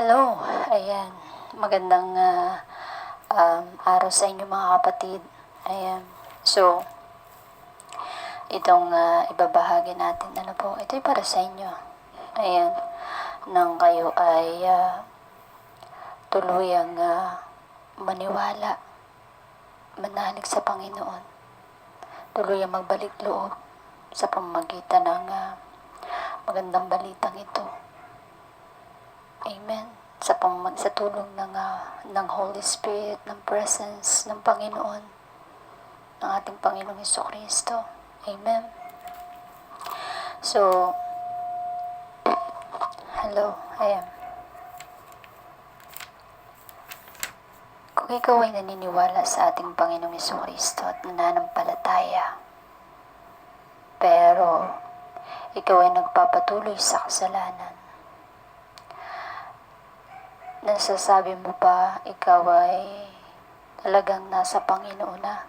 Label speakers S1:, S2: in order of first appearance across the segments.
S1: Hello, ayan. Magandang ah, um, araw sa inyo mga kapatid. Ayan. So, itong ah, ibabahagi natin, ano po, ito ay para sa inyo. Ayan. Nang kayo ay ah, tuluyang ah, maniwala, manalig sa Panginoon. Tuluyang magbalik loob sa pamamagitan ng ah, magandang balitang ito. Amen. Sa pamag sa tulong ng ah, ng Holy Spirit, ng presence ng Panginoon, ng ating Panginoong Hesus Kristo. Amen. So, hello, ayan. Kung ikaw ay naniniwala sa ating Panginoong Hesus Kristo at nananampalataya, pero ikaw ay nagpapatuloy sa kasalanan, nasasabi mo ba ikaw ay talagang nasa Panginoon na?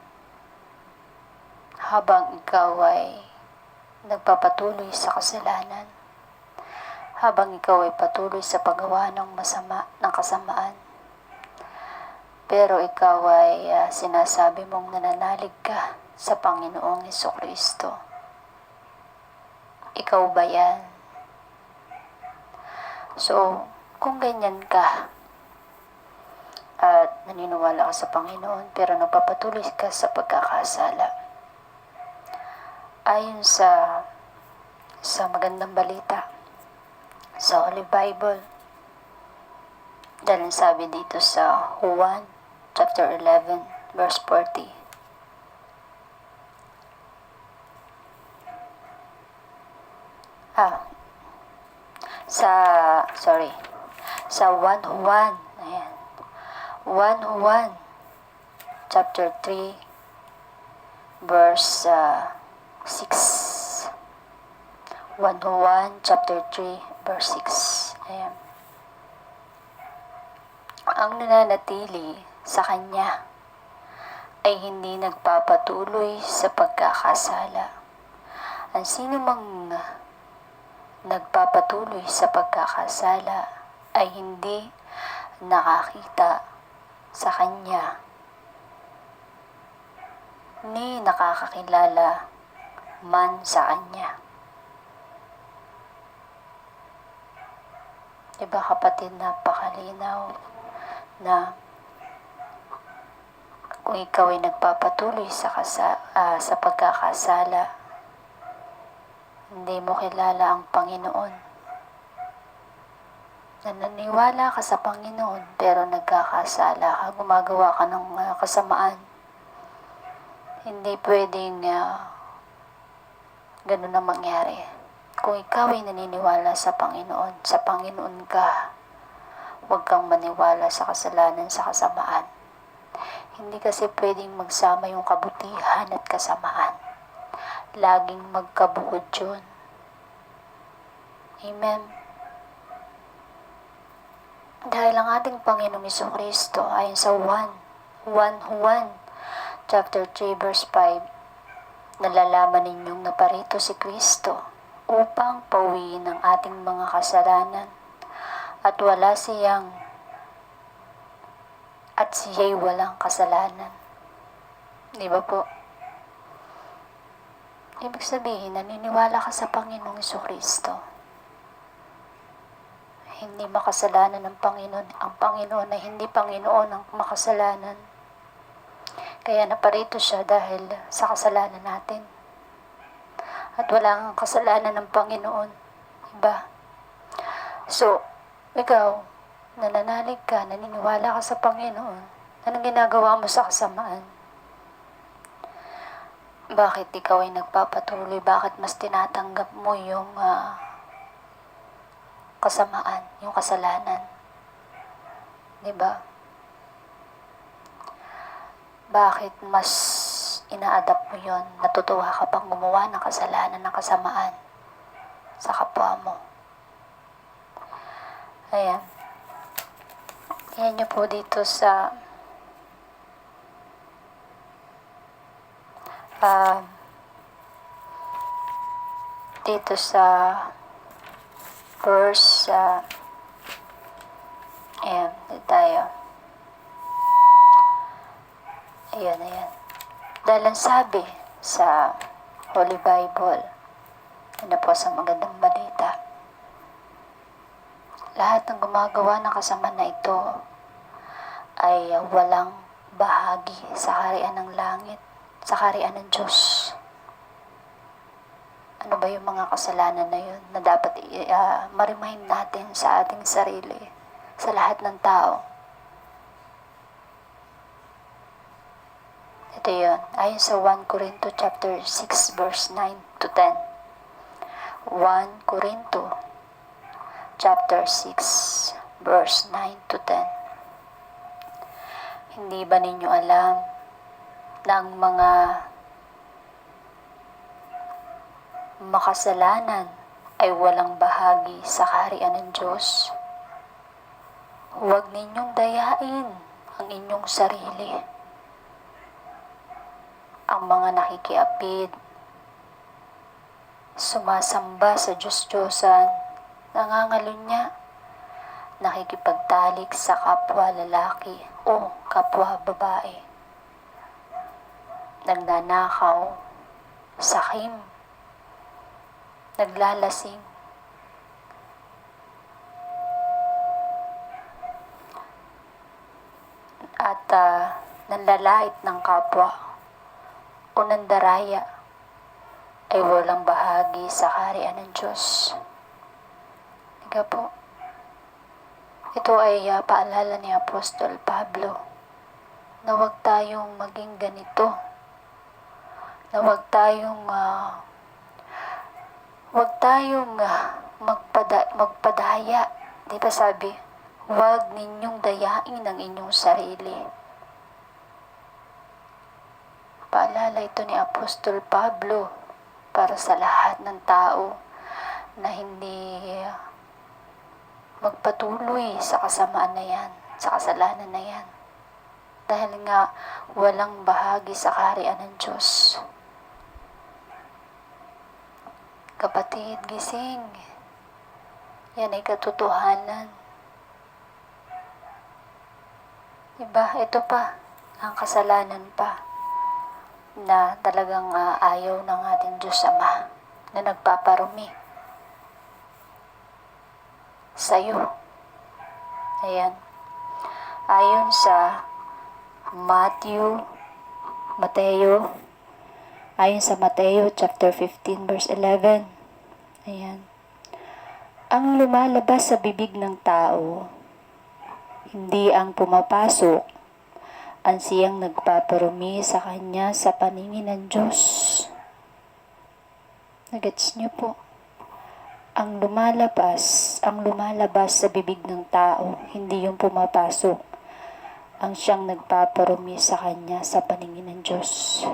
S1: Habang ikaw ay nagpapatuloy sa kasalanan, habang ikaw ay patuloy sa paggawa ng masama, ng kasamaan, pero ikaw ay ah, sinasabi mong nananalig ka sa Panginoong Heso Kristo. Ikaw ba yan? So, kung ganyan ka at naniniwala ka sa Panginoon pero nagpapatuloy ka sa pagkakasala ayon sa sa magandang balita sa Holy Bible dahil sabi dito sa Juan chapter 11 verse 40 ah sa sorry sa 1 Juan. Ayan. 1 Juan. Chapter 3. Verse uh, 6. 1 Juan. Chapter 3. Verse 6. Ayan. Ang nananatili sa Kanya ay hindi nagpapatuloy sa pagkakasala. Ang sino mang nagpapatuloy sa pagkakasala ay hindi nakakita sa Kanya ni nakakakilala man sa Kanya. Diba kapatid, napakalinaw na kung ikaw ay nagpapatuloy sa, kasa, ah, sa pagkakasala, hindi mo kilala ang Panginoon. Nananiwala ka sa Panginoon pero nagkakasala ka, gumagawa ka ng ah, kasamaan. Hindi pwedeng uh, ganun ang mangyari. Kung ikaw ay naniniwala sa Panginoon, sa Panginoon ka, huwag kang maniwala sa kasalanan, sa kasamaan. Hindi kasi pwedeng magsama yung kabutihan at kasamaan. Laging magkabuod yun. Amen. Dahil ang ating Panginoong Kristo ayon sa 1, 1 Juan, chapter 3, verse 5, nalalaman ninyong naparito si Kristo upang pawiin ang ating mga kasalanan at wala siyang at siya'y walang kasalanan. Di ba po? Ibig sabihin, naniniwala ka sa Panginoong Kristo. Hindi makasalanan ng Panginoon. Ang Panginoon ay hindi Panginoon ang makasalanan. Kaya naparito siya dahil sa kasalanan natin. At wala ang kasalanan ng Panginoon. Iba. So, ikaw, nananalig ka, naniniwala ka sa Panginoon, anong ginagawa mo sa kasamaan? Bakit ikaw ay nagpapatuloy? Bakit mas tinatanggap mo yung ah, kasamaan, yung kasalanan? 'Di ba? Bakit mas ina-adapt mo yon? Natutuwa ka pang gumawa ng kasalanan, ng kasamaan sa kapwa mo. Ayan. Yan niyo po dito sa ah, dito sa verse ah, Ayan, dito tayo. Ayan, ayan. Dahil ang sabi sa Holy Bible, ano po sa magandang balita, lahat ng gumagawa ng kasama na ito ay uh, walang bahagi sa kaharian ng langit, sa kaharian ng Diyos. Ano ba yung mga kasalanan na yun na dapat uh, marimahin natin sa ating sarili, sa lahat ng tao? Ito yun, ayon sa 1 Corinto chapter 6 verse 9 to 10. 1 Corinto chapter 6 verse 9 to 10. Hindi ba ninyo alam ng mga makasalanan ay walang bahagi sa kaharian ng Diyos? Huwag ninyong dayain ang inyong sarili. Ang mga nakikiapid, sumasamba sa Diyos-Diyosan, nangangalunya, nakikipagtalik sa kapwa lalaki o kapwa babae, nagnanakaw, sakim, naglalasing, at uh, nanlalait ng kapwa o nandaraya ay walang bahagi sa kaharian ng Diyos. Higa po. Ito ay uh, paalala ni Apostol Pablo na huwag tayong maging ganito. Na huwag tayong uh, huwag tayong uh, magpada, magpadaya. Di ba sabi, huwag ninyong dayain ang inyong sarili. Paalala ito ni Apostol Pablo para sa lahat ng tao na hindi magpatuloy sa kasamaan na yan, sa kasalanan na yan. Dahil nga walang bahagi sa kaharian ng Diyos. Kapatid, gising. Yan ay katotohanan. Diba? Ito pa, ang kasalanan pa na talagang uh, ayaw ng ating Diyos Ama na nagpaparumi sa iyo. Ayan. Ayon sa Matthew, Mateo, ayon sa Mateo chapter 15 verse 11. Ayan. Ang lumalabas sa bibig ng tao, hindi ang pumapasok ang siyang nagpaparumi sa kanya sa paningin ng Diyos. Nagets niyo po? Ang lumalabas, ang lumalabas sa bibig ng tao, hindi yung pumapasok. Ang siyang nagpaparumi sa kanya sa paningin ng Diyos.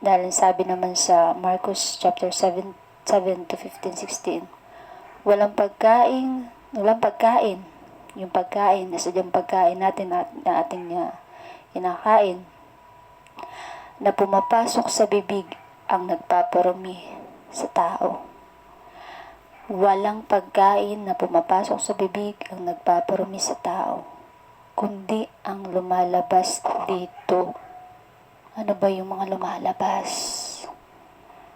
S1: Dahil sabi naman sa Marcos chapter 7, 7 to 15, 16, walang pagkain, walang pagkain yung pagkain, sadyang pagkain natin at, na ating uh, inakain, na pumapasok sa bibig ang nagpaparumi sa tao. Walang pagkain na pumapasok sa bibig ang nagpaparumi sa tao, kundi ang lumalabas dito. Ano ba yung mga lumalabas?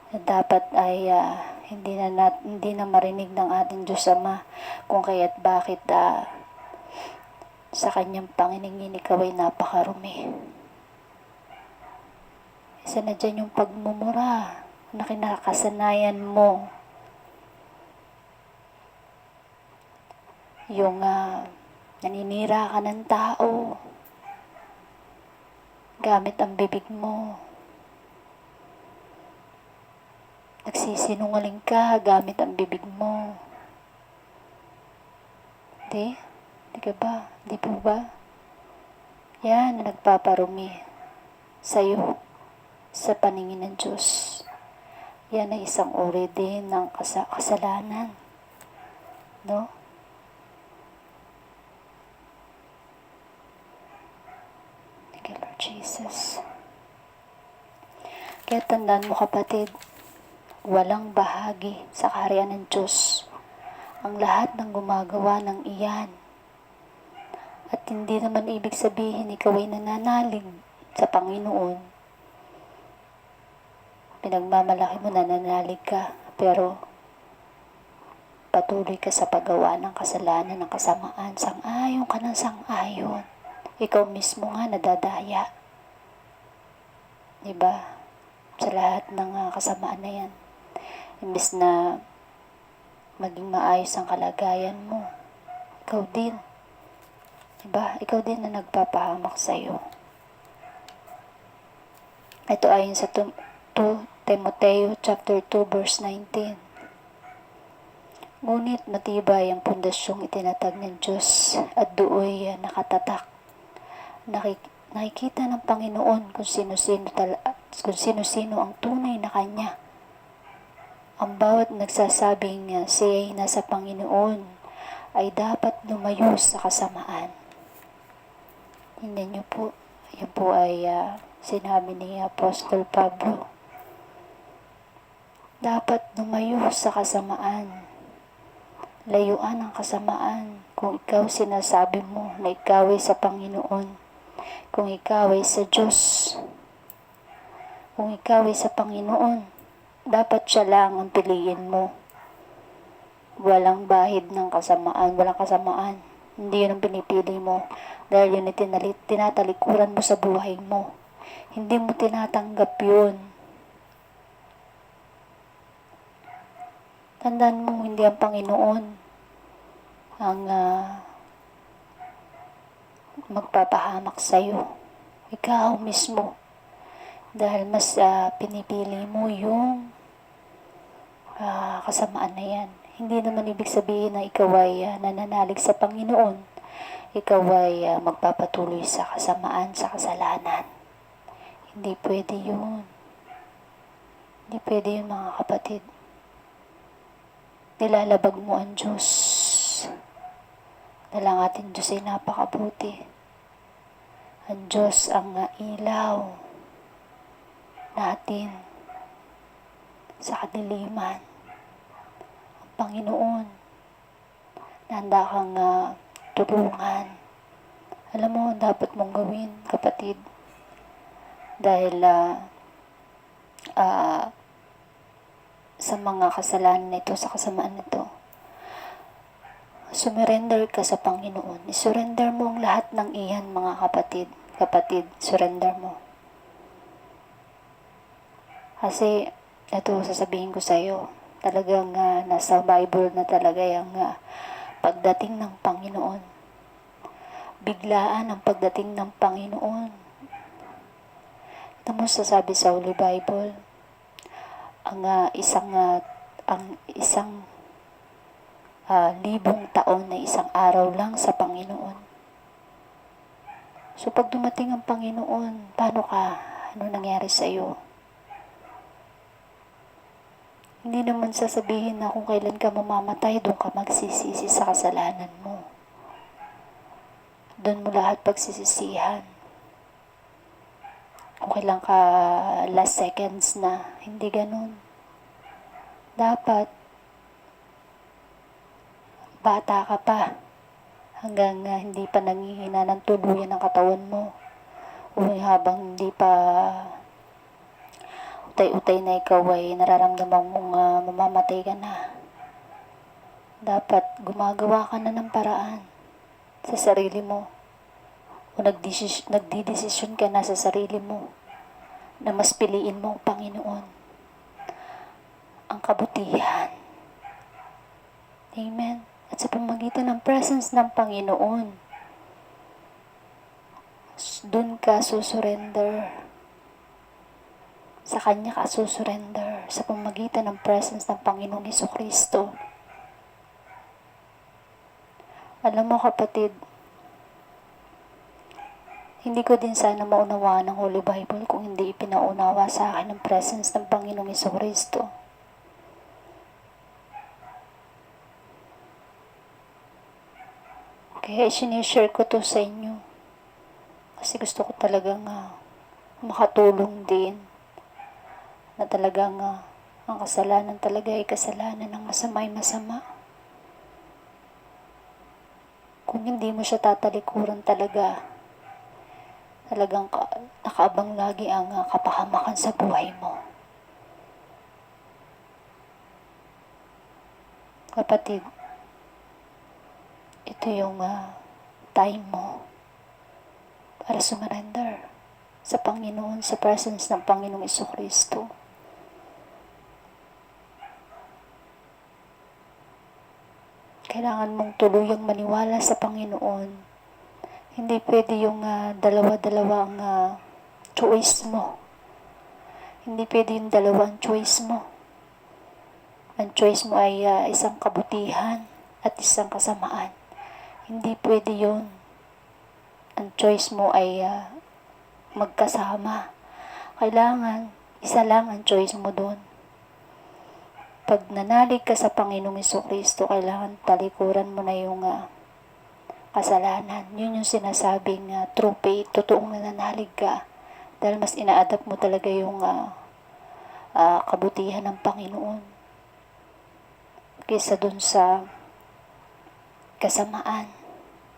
S1: Na dapat ay uh, hindi na nat, hindi na marinig ng ating Diyos Ama kung kaya't bakit uh, sa kanyang panginingin ikaw ay napakarumi. Isa na dyan yung pagmumura na kinakasanayan mo. Yung uh, naninira ka ng tao gamit ang bibig mo. Nagsisinungaling ka gamit ang bibig mo. Di? Di ka ba? Di po ba? Yan ang nagpaparumi sa'yo sa paningin ng Diyos. Yan ay isang uri din ng kas- kasalanan. No? Thank you, Lord Jesus. Kaya tandaan mo kapatid, walang bahagi sa kaharian ng Diyos ang lahat ng gumagawa ng iyan. At hindi naman ibig sabihin ikaw ay nananalig sa Panginoon. Pinagmamalaki mo nananalig ka, pero patuloy ka sa paggawa ng kasalanan ng kasamaan. Sang-ayon ka ng sang-ayon. Ikaw mismo nga nadadaya. Diba? Sa lahat ng ah, kasamaan na yan. Imbes na maging maayos ang kalagayan mo. Ikaw din. Diba? Ikaw din na nagpapahamak sa'yo. Ito ayon sa 2 Timoteo chapter 2 verse 19. Ngunit matibay ang pundasyong itinatag ng Diyos at dooy ah, nakatatak. Nakik- nakikita ng Panginoon kung sino-sino tala- kung sino-sino ang tunay na Kanya. Ang bawat nagsasabing uh, siya ay nasa Panginoon ay dapat lumayo sa kasamaan. Hindi niyo po, yan po ay ah, sinabi ni Apostol Pablo. Dapat lumayo sa kasamaan. Layuan ang kasamaan kung ikaw sinasabi mo na ikaw ay sa Panginoon. Kung ikaw ay sa Diyos. Kung ikaw ay sa Panginoon dapat siya lang ang piliin mo. Walang bahid ng kasamaan, walang kasamaan. Hindi yun ang pinipili mo dahil yun ay tinalit, tinatalikuran mo sa buhay mo. Hindi mo tinatanggap yun. Tandaan mo, hindi ang Panginoon ang ah, magpapahamak sa'yo. Ikaw mismo dahil mas ah, pinipili mo yung ah, kasamaan na yan. Hindi naman ibig sabihin na ikaw ay ah, nananalig sa Panginoon. Ikaw ay ah, magpapatuloy sa kasamaan, sa kasalanan. Hindi pwede yun. Hindi pwede yun mga kapatid. Nilalabag mo ang Diyos. Dahil ang ating Diyos ay napakabuti. Ang Diyos ang ah, ilaw natin sa kadiliman. Ang Panginoon, nanda kang uh, tulungan. Alam mo, dapat mong gawin, kapatid. Dahil ah, ah, sa mga kasalanan nito, sa kasamaan nito, sumurrender ka sa Panginoon. Isurrender mo ang lahat ng iyan, mga kapatid. Kapatid, surrender mo. Kasi, ito sasabihin ko sa iyo, talagang ah, nasa Bible na talaga yung ah, pagdating ng Panginoon. Biglaan ang pagdating ng Panginoon. Ito mo sasabi sa Holy Bible, ang ah, isang ah, ang isang ah, libong taon na isang araw lang sa Panginoon. So pag dumating ang Panginoon, paano ka? Ano nangyari sa iyo? Hindi naman sasabihin na kung kailan ka mamamatay, doon ka magsisisi sa kasalanan mo. Doon mo lahat pagsisisihan. Kung kailan ka last seconds na, hindi ganun. Dapat, bata ka pa, hanggang uh, hindi pa nangihina ng tuluyan ng katawan mo. O habang hindi pa utay-utay na ikaw ay nararamdaman mong ah, mamamatay ka na. Dapat gumagawa ka na ng paraan sa sarili mo. O nagdesis- nagdidesisyon ka na sa sarili mo na mas piliin mo ang Panginoon. Ang kabutihan. Amen. At sa pamagitan ng presence ng Panginoon, doon ka susurrender sa Kanya ka susurrender sa pamagitan ng presence ng Panginoong Heso Kristo. Alam mo kapatid, hindi ko din sana maunawaan ng Holy Bible kung hindi ipinaunawa sa akin ng presence ng Panginoong Heso Kristo. Kaya sinishare ko to sa inyo. Kasi gusto ko talagang uh, makatulong din na talagang uh, ang kasalanan talaga ay kasalanan ng masama'y masama. Kung hindi mo siya tatalikuran talaga, talagang ka, nakaabang lagi ang ah, kapahamakan sa buhay mo. Kapatid, ito yung ah, time mo para sumurrender sa Panginoon, sa presence ng Panginoong Iso. Kailangan mong tuluyang maniwala sa Panginoon. Hindi pwede yung ah, dalawa-dalawa ang ah, choice mo. Hindi pwede yung dalawang choice mo. Ang choice mo ay ah, isang kabutihan at isang kasamaan. Hindi pwede yun. Ang choice mo ay ah, magkasama. Kailangan, isa lang ang choice mo doon. Pag nanalig ka sa Panginoong Iso Kristo, kailangan talikuran mo na yung ah, kasalanan. Yun yung sinasabing ah, true faith, totoong nananalig ka. Dahil mas ina-adapt mo talaga yung ah, ah, kabutihan ng Panginoon. Kesa dun sa kasamaan,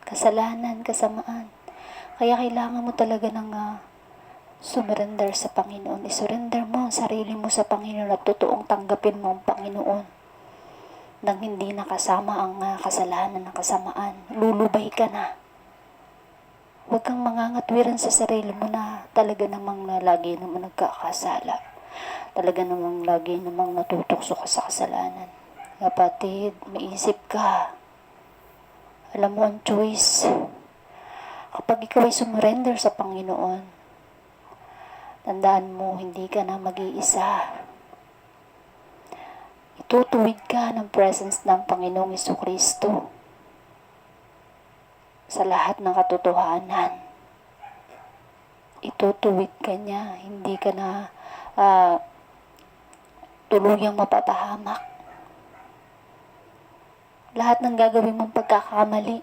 S1: kasalanan, kasamaan. Kaya kailangan mo talaga ng ah, sumurrender sa Panginoon. I-surrender mo ang sarili mo sa Panginoon at totoong tanggapin mo ang Panginoon nang hindi nakasama ang ah, kasalanan ng kasamaan. Lulubay ka na. Huwag kang mangangatwiran sa sarili mo na talaga namang na lagi namang nagkakasala. Talaga namang lagi namang natutokso ka sa kasalanan. Kapatid, maisip ka. Alam mo ang choice. Kapag ikaw ay sumurrender sa Panginoon, tandaan mo, hindi ka na mag-iisa. Itutuwid ka ng presence ng Panginoong Iso Kristo sa lahat ng katotohanan. Itutuwid ka niya, hindi ka na ah, tuluyang mapapahamak. Lahat ng gagawin mong pagkakamali,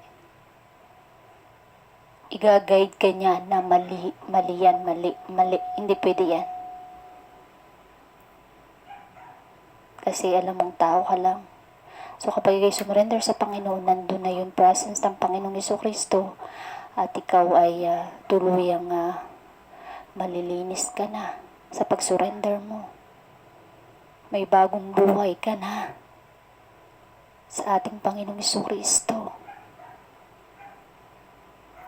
S1: i-guide ka niya na mali, mali yan, mali, mali. Hindi pwede yan. Kasi alam mong tao ka lang. So kapag ikay sumurrender sa Panginoon, nandun na yung presence ng Panginoong Iso Kristo at ikaw ay ah, tuluyang ah, malilinis ka na sa pagsurrender mo. May bagong buhay ka na sa ating Panginoong Kristo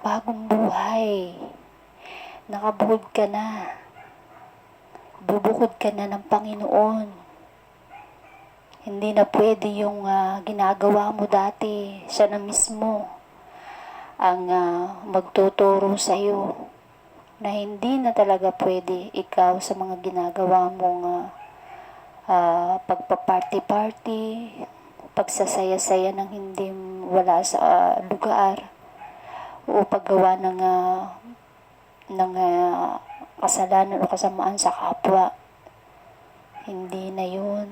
S1: bagong buhay. Nakabuhod ka na. Bubukod ka na ng Panginoon. Hindi na pwede yung ah, ginagawa mo dati. Siya na mismo ang ah, magtuturo sa iyo na hindi na talaga pwede ikaw sa mga ginagawa mong ah, ah, pagpa-party-party, pagsasaya-saya ng hindi wala sa ah, lugar o paggawa ng ah, ng ah, kasalanan o kasamaan sa kapwa. Hindi na yun.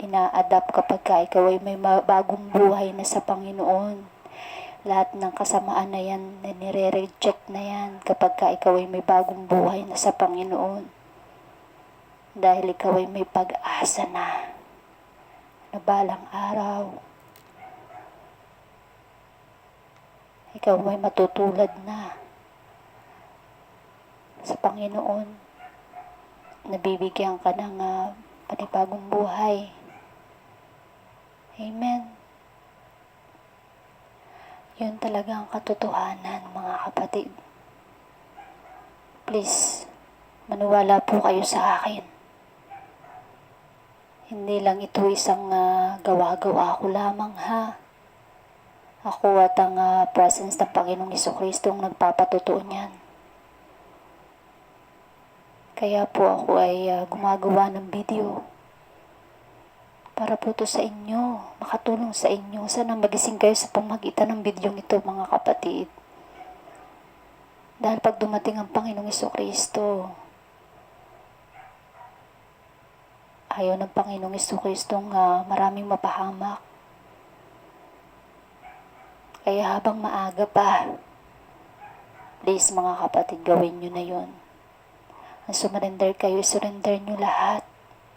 S1: Ina-adapt kapag ka ikaw ay may ma- bagong buhay na sa Panginoon. Lahat ng kasamaan na yan, na nire-reject na yan kapag ka ikaw ay may bagong buhay na sa Panginoon. Dahil ikaw ay may pag-asa na na balang araw ikaw ay matutulad na sa Panginoon. Nabibigyan ka ng uh, panibagong buhay. Amen. Yun talaga ang katotohanan, mga kapatid. Please, maniwala po kayo sa akin. Hindi lang ito isang ah, gawa-gawa ko lamang ha. Ako at ang ah, presence ng Panginoong Iso Kristo ang nagpapatotoo niyan. Kaya po ako ay ah, gumagawa ng video para po to sa inyo, makatulong sa inyo. Sana magising kayo sa pamagitan ng video ito mga kapatid. Dahil pag dumating ang Panginoong Iso Kristo, ayaw ng Panginoong Kristo nga maraming mapahamak. Kaya habang maaga pa, please mga kapatid, gawin nyo na yon. Ang sumurrender kayo, surrender nyo lahat.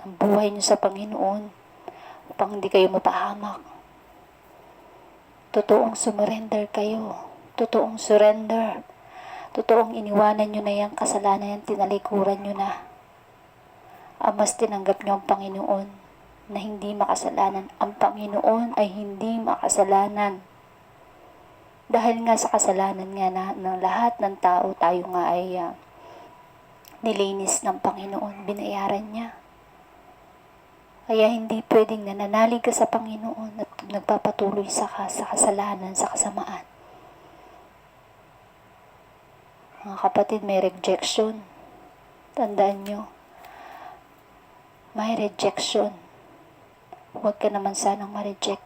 S1: Ang buhay nyo sa Panginoon upang hindi kayo mapahamak. Totoong sumurrender kayo. Totoong surrender. Totoong iniwanan nyo na yung kasalanan yung tinalikuran nyo na. Amas tinanggap nyo ang Panginoon na hindi makasalanan. Ang Panginoon ay hindi makasalanan. Dahil nga sa kasalanan nga na, ng lahat ng tao, tayo nga ay ah, nilinis ng Panginoon, binayaran niya. Kaya hindi pwedeng nananalig ka sa Panginoon at nagpapatuloy sa, sa kasalanan, sa kasamaan. Mga kapatid, may rejection. Tandaan nyo, may rejection. Huwag ka naman sanang ma-reject.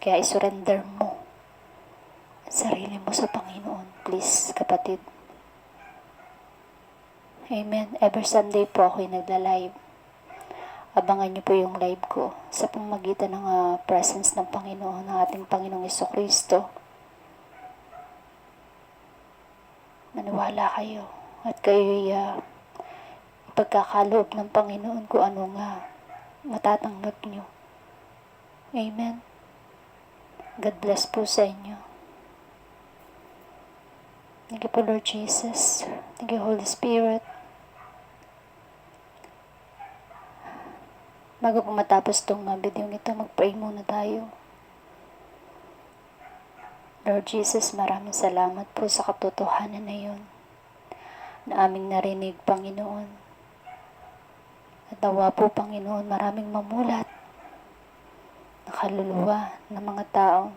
S1: Kaya isurrender mo ang sarili mo sa Panginoon. Please, kapatid. Amen. Every Sunday po ako'y nagla-live. Abangan niyo po yung live ko sa pamagitan ng ah, presence ng Panginoon, ng ating Panginoong Iso Kristo. Maniwala kayo at kayo'y uh, ipagkakaloob ng Panginoon kung ano nga matatanggap niyo. Amen. God bless po sa inyo. Thank you po Lord Jesus. Thank you Holy Spirit. Bago po matapos tong uh, video ito, mag-pray muna tayo. Lord Jesus, maraming salamat po sa katotohanan na yun na aming narinig, Panginoon. At nawa po, Panginoon, maraming mamulat na kaluluwa ng mga tao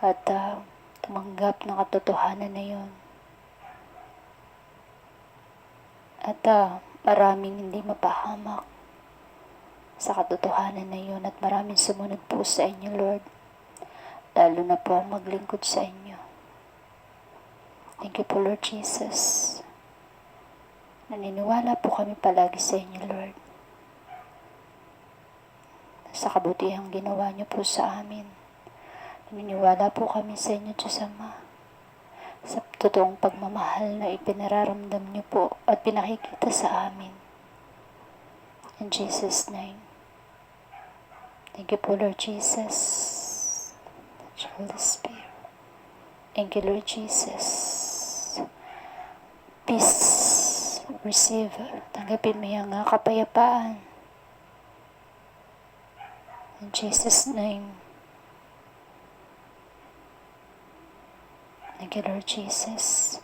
S1: at ah, tumanggap ng katotohanan na yun. At ah, maraming hindi mapahamak sa katotohanan na yun at maraming sumunod po sa inyo, Lord. Lalo na po ang maglingkod sa inyo. Thank you po, Lord Jesus. Naniniwala po kami palagi sa inyo, Lord. Sa kabutihang ginawa niyo po sa amin. Naniniwala po kami sa inyo, Diyos Ama. Sa totoong pagmamahal na ipinararamdam niyo po at pinakikita sa amin. In Jesus' name. Thank you po, Lord Jesus. Holy Spirit. Thank you, Lord Jesus. Peace. Receive. Tanggapin mo yung ah, kapayapaan. In Jesus' name. Thank you, Lord Jesus.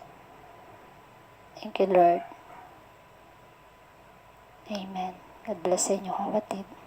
S1: Thank you, Lord. Amen. God bless sa inyo, kapatid.